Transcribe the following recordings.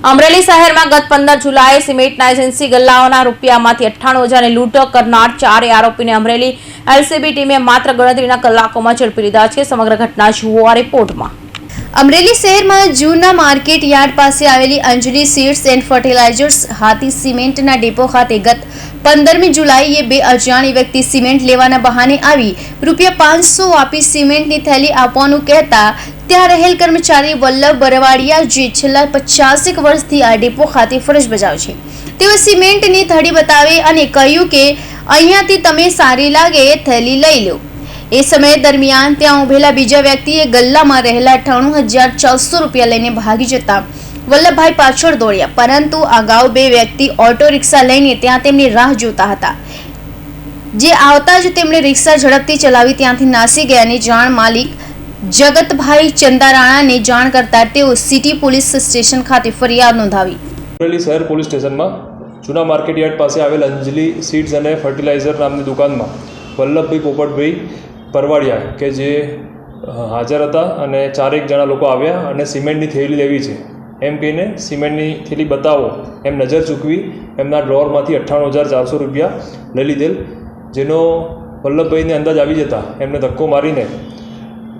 અમરેલી શહેરમાં ગત પંદર જુલાઈએ સિમેન્ટના એજન્સી ગલ્લાઓના રૂપિયામાંથી અઠ્ઠાણું હજારની લૂંટો કરનાર ચારે આરોપીને અમરેલી એલસીબી ટીમે માત્ર ગણતરીના કલાકોમાં ઝડપી લીધા છે. સમગ્ર ઘટના જુઓ આ રિપોર્ટમાં. અમરેલી શહેરમાં જૂના માર્કેટ યાર્ડ પાસે આવેલી Anjali seeds and fertilisers Hathi સિમેન્ટના depot ખાતે ગત પંદરમી જુલાઈએ બે અજાણી વ્યક્તિ સિમેન્ટ લેવાના બહાને આવી રૂપિયા પાંચસો આપી સિમેન્ટની થેલી આપવાનું કહેતા ત્યાં રહેલ કર્મચારી વલ્લભ બરવાડિયા, જે છેલ્લા પચાસેક વર્ષથી આ ડેપો ખાતે ફરજ બજાવે છે. તેઓ સિમેન્ટની થડી બતાવી અને કહ્યું કે, અહીંયાથી તમે સારી લાગે એ થેલી લઈ લો. એ સમય દરમિયાન ત્યાં ઉભેલા બીજા વ્યક્તિએ ગલ્લામાં રહેલા અઠ્ઠાણું હજાર ચારસો રૂપિયા લઈને ભાગી જતા વલ્લભભાઈ પાછળ દોડ્યા. પરંતુ અગાઉ બે વ્યક્તિ ઓટો રિક્ષા લઈને ત્યાં તેમની રાહ જોતા હતા. જે આવતા જ તેમણે રિક્ષા ઝડપથી ચલાવી ત્યાંથી નાસી ગયાની જાણ માલિક જગતભાઈ ચંદારાણાને જાણ કરતા તેઓ સિટી પોલીસ સ્ટેશન ખાતે ફરિયાદ નોંધાવી. અમરેલી શહેર પોલીસ સ્ટેશનમાં જૂના માર્કેટ યાર્ડ પાસે આવેલ અંજલિ સીડ્સ અને ફર્ટિલાઇઝર નામની દુકાનમાં વલ્લભભાઈ પોપટભાઈ પરવાડિયા કે જે હાજર હતા અને ચારેક જણા લોકો આવ્યા અને સિમેન્ટની થેલી લેવી છે. એમ કહીને સિમેન્ટની થેલી બતાવો એમ નજર ચૂકવી એમના ડ્રોરમાંથી અઠ્ઠાણું હજાર ચારસો રૂપિયા લઈ લીધેલ, જેનો વલ્લભભાઈને અંદાજ આવી જતા એમને ધક્કો મારીને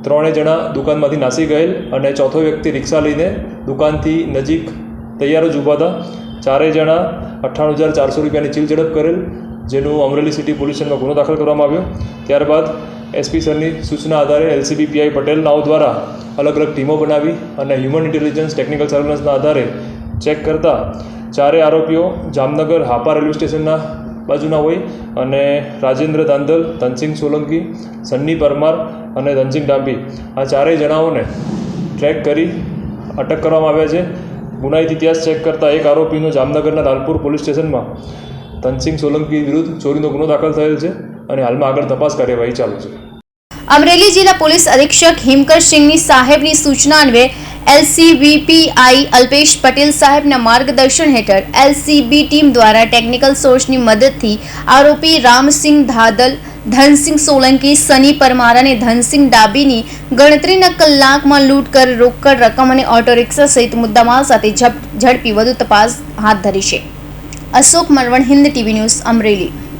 ત્રણેય જણા દુકાનમાંથી નાસી ગયેલ અને ચોથો વ્યક્તિ રિક્ષા લઈને દુકાનથી નજીક તૈયાર જ ઊભા હતા. ચારેય જણા અઠ્ઠાણું હજાર ચારસો રૂપિયાની ચીલ ઝડપ કરેલ, જેનું અમરેલી સિટી પોલીસ સ્ટેશનમાં ગુનો દાખલ કરવામાં આવ્યો. ત્યારબાદ એસપી સરની સૂચના આધારે એલસીબી પીઆઈ પટેલ નાઓ દ્વારા અલગ અલગ ટીમો બનાવી અને હ્યુમન ઇન્ટેલિજન્સ ટેકનિકલ સર્વેલન્સના આધારે ચેક કરતા ચારે આરોપીઓ જામનગર હાપા રેલવે સ્ટેશનના બાજુના હોય અને રાજેન્દ્ર દાંધલ ધનસિંહ સોલંકી, સન્ની પરમાર અને ધનસિંહ ડાંબી. આ ચારેય જણાઓને ટ્રેક કરી અટક કરવામાં આવ્યા છે. ગુનાહિત ઇતિહાસ ચેક કરતા એક આરોપીનો જામનગરના લાલપુર પોલીસ સ્ટેશનમાં ધનસિંહ સોલંકી વિરુદ્ધ ચોરીનો ગુનો દાખલ થયેલ છે અને હાલમાં આગળ તપાસ કાર્યવાહી ચાલુ છે. અમરેલી જિલ્લા પોલીસ અધિક્ષક હિમકર સિંહની સાહેબની સૂચના અન્વયે એલસીબીપીઆઈ અલ્પેશ પટેલ સાહેબના માર્ગદર્શન હેઠળ એલસીબી ટીમ દ્વારા ટેકનિકલ સોર્સની મદદથી આરોપી રામસિંહ ધાદલ, ધનસિંહ સોલંકી, સની પરમાર અને ધનસિંહ ડાબીની ગણતરીના કલાકમાં લૂંટ કર, રોકડ રકમ અને ઓટો રિક્ષા સહિત મુદ્દામાલ સાથે ઝડપી વધુ તપાસ હાથ ધરી છે. Ashok Marvan, Hind TV news Amreli.